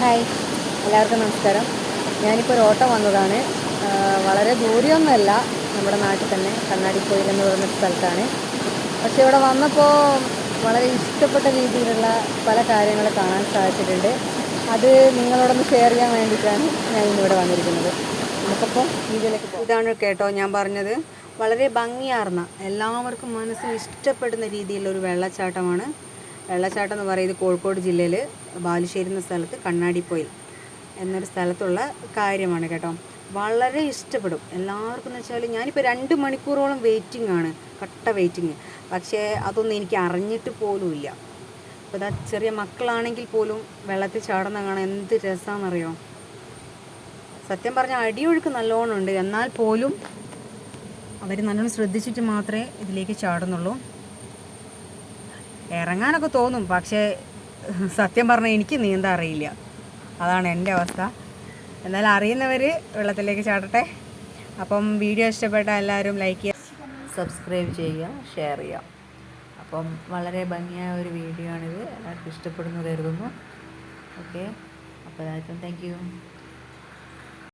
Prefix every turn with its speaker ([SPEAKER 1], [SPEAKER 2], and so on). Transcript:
[SPEAKER 1] Hi. എല്ലാവർക്കും നമസ്കാരം. ഞാനിപ്പോൾ ഒരു ഓട്ടം വന്നതാണ്. വളരെ ദൂരെയൊന്നുമല്ല. നമ്മുടെ നാട്ടിൽ തന്നെ കണ്ണാടിപ്പൊയിൽ എന്ന് പറയുന്ന സ്ഥലത്താണ്. പക്ഷേ ഇവിടെ വന്നപ്പോൾ വളരെ ഇഷ്ടപ്പെട്ട രീതിയിലുള്ള പല കാര്യങ്ങൾ കാണാൻ സാധിച്ചിട്ടുണ്ട്. അത് നിങ്ങളോടൊന്ന് ഷെയർ ചെയ്യാൻ വേണ്ടിയിട്ടാണ് ഞാൻ ഇന്നിവിടെ വന്നിരിക്കുന്നത്. നമുക്കപ്പോൾ പോകാം. ഇതാണ് കേട്ടോ ഞാൻ പറഞ്ഞത്. വളരെ ഭംഗിയാർന്ന എല്ലാവർക്കും മനസ്സിന് ഇഷ്ടപ്പെടുന്ന രീതിയിലുള്ള ഒരു വെള്ളച്ചാട്ടമാണ്. വെള്ളച്ചാട്ടം എന്ന് പറയുന്നത് കോഴിക്കോട് ജില്ലയിൽ ബാലുശ്ശേരി എന്ന സ്ഥലത്ത് കണ്ണാടിപ്പൊയിൽ എന്നൊരു സ്ഥലത്തുള്ള കാര്യമാണ് കേട്ടോ. വളരെ ഇഷ്ടപ്പെടും. എല്ലാവർക്കും എന്ന് വെച്ചാൽ ഞാനിപ്പോൾ രണ്ട് മണിക്കൂറോളം വെയിറ്റിംഗ് ആണ്. കട്ട വെയിറ്റിംഗ് പക്ഷേ അതൊന്നും എനിക്ക് അറിഞ്ഞിട്ട് പോലുമില്ല അപ്പോൾ ഇതാ ചെറിയ മക്കളാണെങ്കിൽ പോലും വെള്ളത്തിൽ ചാടുന്ന കാണാൻ എന്ത് രസമാണെന്നറിയോ സത്യം പറഞ്ഞാൽ അടിയൊഴുക്ക് നല്ലോണം ഉണ്ട്. എന്നാൽ പോലും അവർ നല്ലോണം ശ്രദ്ധിച്ചിട്ട് മാത്രമേ ഇതിലേക്ക് ചാടുന്നുള്ളൂ. ഇറങ്ങാനൊക്കെ തോന്നും. പക്ഷേ സത്യം പറഞ്ഞാൽ എനിക്ക് നീന്താൻ അറിയില്ല. അതാണ് എന്റെ അവസ്ഥ. എന്നാൽ അറിയുന്നവർ വെള്ളത്തിലേക്ക് ചാടട്ടെ. അപ്പം വീഡിയോ ഇഷ്ടപ്പെട്ട എല്ലാവരും ലൈക്ക് ചെയ്യുക സബ്സ്ക്രൈബ് ചെയ്യുക ഷെയർ ചെയ്യുക. അപ്പം വളരെ ഭംഗിയായ ഒരു വീഡിയോ ആണിത്. എല്ലാവർക്കും ഇഷ്ടപ്പെടുന്നു കരുതുന്നു. ഓക്കെ അപ്പോൾ എല്ലാവർക്കും താങ്ക്